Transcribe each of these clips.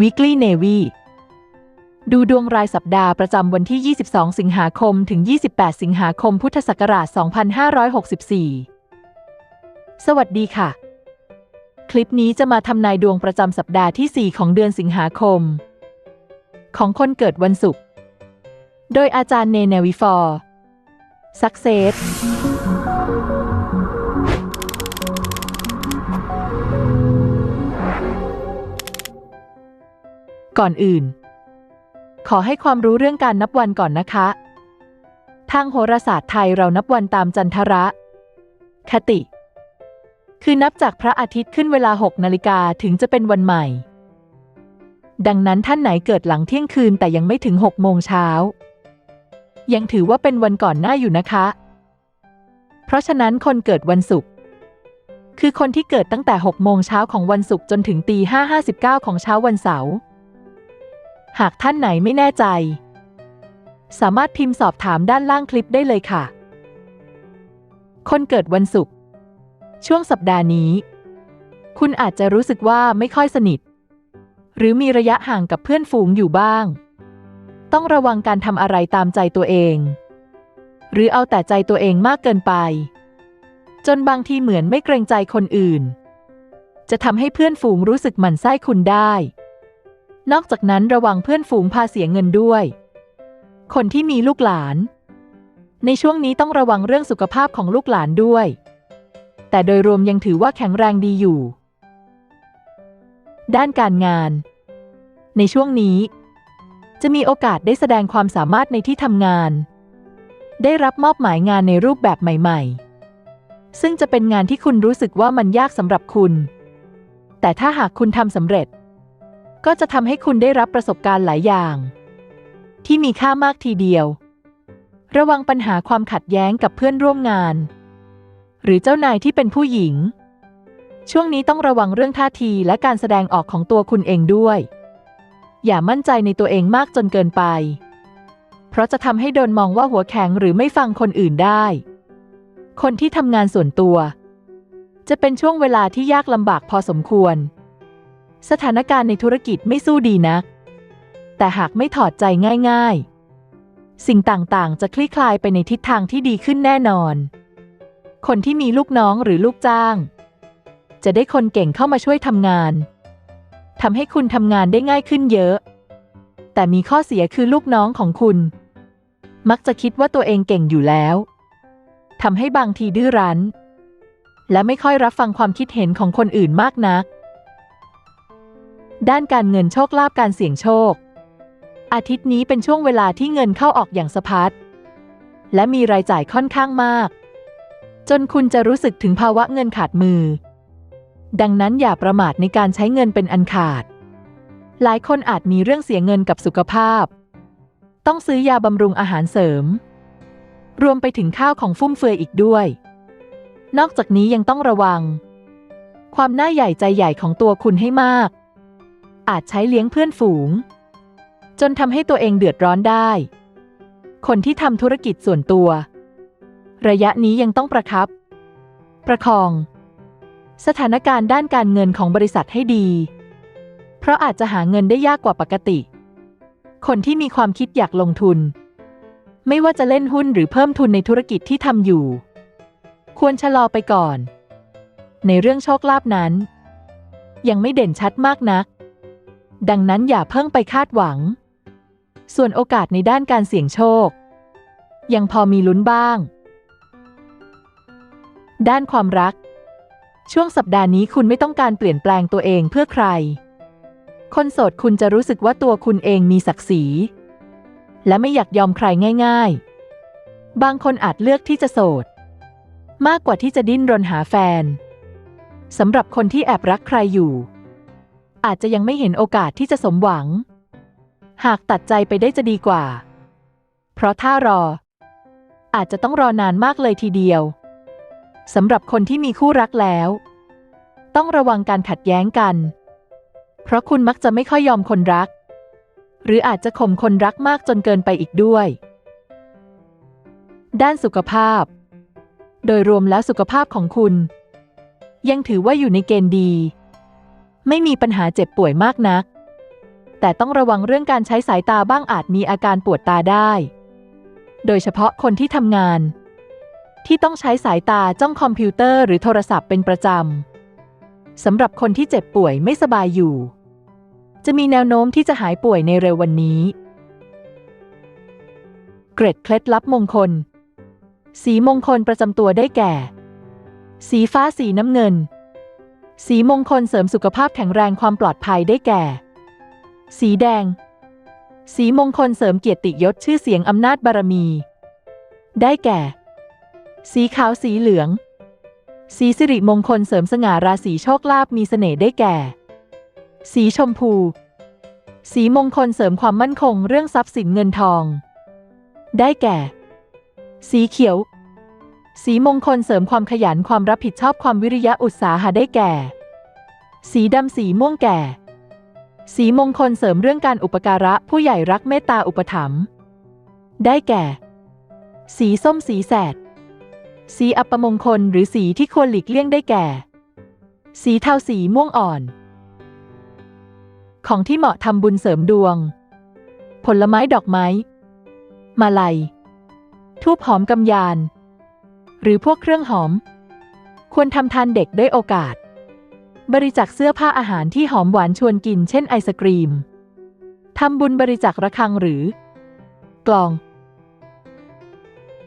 Weekly Navy ดูดวงรายสัปดาห์ประจำวันที่ 22 สิงหาคม ถึง 28 สิงหาคม พุทธศักราช 2564 สวัสดีค่ะ คลิปนี้จะมาทำนายดวงประจำสัปดาห์ที่ 4 ของเดือนสิงหาคม ของคนเกิดวันศุกร์ โดยอาจารย์เนเนวิฟอร์ สักเซส ก่อนอื่น ขอให้ความรู้เรื่องการนับวันก่อนนะคะ ทางโหราศาสตร์ไทยเรานับวันตามจันทระ คติ คือนับจากพระอาทิตย์ขึ้นเวลา 6 นาฬิกาถึงจะเป็นวันใหม่ ดังนั้นท่านไหนเกิดหลังเที่ยงคืนแต่ยังไม่ถึง 6 โมงเช้า ยังถือว่าเป็นวันก่อนหน้าอยู่นะคะ เพราะฉะนั้นคนเกิดวันศุกร์คือคนที่เกิดตั้งแต่ 6 โมงเช้าของวันศุกร์จนถึงตี5 59 ของเช้าวันเสาร์ หากท่านไหนไม่แน่ใจ สามารถพิมพ์สอบถามด้านล่างคลิปได้เลยค่ะ คนเกิดวันศุกร์ช่วงสัปดาห์นี้ คุณอาจจะรู้สึกว่าไม่ค่อยสนิท หรือมีระยะห่างกับเพื่อนฝูงอยู่บ้าง ต้องระวังการทำอะไรตามใจตัวเอง หรือเอาแต่ใจตัวเองมากเกินไป จนบางทีเหมือนไม่เกรงใจคนอื่น จะทำให้เพื่อนฝูงรู้สึกหมั่นไส้คุณได้ นอกจากนั้นระวังเพื่อนฝูงพาเสียเงินด้วย คนที่มีลูกหลาน ในช่วงนี้ต้องระวังเรื่องสุขภาพของลูกหลานด้วย แต่โดยรวมยังถือว่าแข็งแรงดีอยู่ ด้านการงาน ในช่วงนี้ จะมีโอกาสได้แสดงความสามารถในที่ทำงาน ได้รับมอบหมายงานในรูปแบบใหม่ ๆ ซึ่งจะเป็นงานที่คุณรู้สึกว่ามันยากสำหรับคุณ แต่ถ้าหากคุณทำสำเร็จ ก็จะทำให้คุณได้รับประสบการณ์หลายอย่าง ที่มีค่ามากทีเดียว ระวังปัญหาความขัดแย้งกับเพื่อนร่วมงาน หรือเจ้านายที่เป็นผู้หญิง ช่วงนี้ต้องระวังเรื่องท่าทีและการแสดงออกของตัวคุณเองด้วย อย่ามั่นใจในตัวเองมากจนเกินไป เพราะจะทำให้โดนมองว่าหัวแข็งหรือไม่ฟังคนอื่นได้ คนที่ทำงานส่วนตัว จะเป็นช่วงเวลาที่ยากลำบากพอสมควร สถานการณ์ในธุรกิจไม่สู้ดีนัก แต่หากไม่ถอดใจง่าย ๆ สิ่งต่างๆ จะคลี่คลายไปในทิศทางที่ดีขึ้นแน่นอน คนที่มีลูกน้องหรือลูกจ้าง จะได้คนเก่งเข้ามาช่วยทำงานทำให้คุณทำงานได้ง่ายขึ้นเยอะ แต่มีข้อเสียคือลูกน้องของคุณ มักจะคิดว่าตัวเองเก่งอยู่แล้วทำให้บางทีดื้อรั้น และไม่ค่อยรับฟังความคิดเห็นของคนอื่นมากนัก ด้านการเงินโชคลาภการเสี่ยงโชค อาทิตย์นี้เป็นช่วงเวลาที่เงินเข้าออกอย่างสะพัดและมีรายจ่ายค่อนข้างมาก จนคุณจะรู้สึกถึงภาวะเงินขาดมือ ดังนั้นอย่าประมาทในการใช้เงินเป็นอันขาด หลายคนอาจมีเรื่องเสียเงินกับสุขภาพ ต้องซื้อยาบำรุงอาหารเสริม รวมไปถึงข้าวของฟุ่มเฟือยอีกด้วย นอกจากนี้ยังต้องระวัง ความหน้าใหญ่ใจใหญ่ของตัวคุณให้มาก อาจใช้เลี้ยงเพื่อนฝูง จนทำให้ตัวเองเดือดร้อนได้ คนที่ทำธุรกิจส่วนตัว ระยะนี้ยังต้องประครับ ประคอง สถานการณ์ด้านการเงินของบริษัทให้ดี เพราะอาจจะหาเงินได้ยากกว่าปกติ คนที่มีความคิดอยากลงทุน ไม่ว่าจะเล่นหุ้นหรือเพิ่มทุนในธุรกิจที่ทำอยู่ ควรชะลอไปก่อน ในเรื่องโชคลาภนั้น ยังไม่เด่นชัดมากนัก ดังนั้นอย่าเพิ่งไปคาดหวัง ส่วนโอกาสในด้านการเสี่ยงโชค ยังพอมีลุ้นบ้าง ด้านความรัก ช่วงสัปดาห์นี้คุณไม่ต้องการเปลี่ยนแปลงตัวเองเพื่อใคร คนโสดคุณจะรู้สึกว่าตัวคุณเองมีศักดิ์ศรี และไม่อยากยอมใครง่าย ๆ บางคนอาจเลือกที่จะโสด มากกว่าที่จะดิ้นรนหาแฟนสำหรับคนที่แอบรักใครอยู่ อาจจะยังไม่เห็นโอกาสที่จะสมหวัง หากตัดใจไปได้จะดีกว่า เพราะถ้ารอ อาจจะต้องรอนานมากเลยทีเดียวสำหรับคนที่มีคู่รักแล้ว ต้องระวังการขัดแย้งกัน เพราะคุณมักจะไม่ค่อยยอมคนรัก หรืออาจจะข่มคนรักมากจนเกินไปอีกด้วย ด้านสุขภาพ โดยรวมแล้วสุขภาพของคุณ ยังถือว่าอยู่ในเกณฑ์ดี ไม่มีปัญหาเจ็บป่วยมากนัก แต่ต้องระวังเรื่องการใช้สายตาบ้างอาจมีอาการปวดตาได้ โดยเฉพาะคนที่ทำงาน ที่ต้องใช้สายตาจ้องคอมพิวเตอร์หรือโทรศัพท์เป็นประจำสำหรับคนที่เจ็บป่วยไม่สบายอยู่ จะมีแนวโน้มที่จะหายป่วยในเร็ววันนี้ เกร็ดเคล็ดลับมงคล สีมงคลประจำตัวได้แก่ สีฟ้าสีน้ำเงิน สีมงคลเสริมสุขภาพแข็งแรงความปลอดภัยได้แก่ สีแดง สีมงคลเสริมเกียรติยศชื่อเสียงอำนาจบารมี ได้แก่ สีขาวสีเหลือง สีสิริมงคลเสริมสง่าราศีโชคลาภมีเสน่ห์ได้แก่ สีชมพู สีมงคลเสริมความมั่นคงเรื่องทรัพย์สินเงินทอง ได้แก่ สีเขียว สีมงคลเสริมความขยันความรับผิดชอบความวิริยะอุตสาหะได้แก่ สีดำสีม่วงแก่ สีมงคลเสริมเรื่องการอุปการะผู้ใหญ่รักเมตตาอุปถัมภ์ได้แก่ สีส้มสีแสด สีอัปมงคลหรือสีที่ควรหลีกเลี่ยงได้แก่ สีเทาสีม่วงอ่อน ของที่เหมาะทำบุญเสริมดวง ผลไม้ดอกไม้ มาลัย ทูบหอมกำยาน หรือพวกเครื่องหอม ควรทำทานเด็กได้โอกาส บริจาคเสื้อผ้าอาหารที่หอมหวานชวนกินเช่นไอศกรีม ทำบุญบริจาคระฆังหรือ กลอง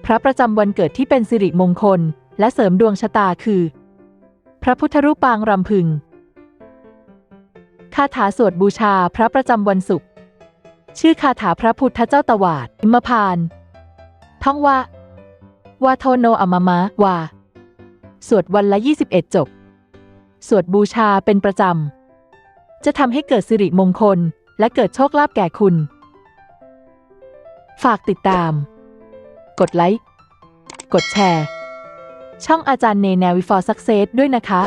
พระประจำวันเกิดที่เป็นสิริมงคล และเสริมดวงชะตาคือ พระพุทธรูปปางรำพึง คาถาสวดบูชาพระประจำวันศุกร์ชื่อคาถาพระพุทธเจ้าตวาดอิมพาน ท่องว่า วาโทโนอมามะวาสวดวันละ 21 จบ สวดบูชาเป็นประจำ จะทำให้เกิดสิริมงคล และเกิดโชคลาภแก่คุณ ฝากติดตาม กดไลค์ กดแชร์ ช่องอาจารย์เนแนวิฟอร์ซักเซสด้วยนะคะ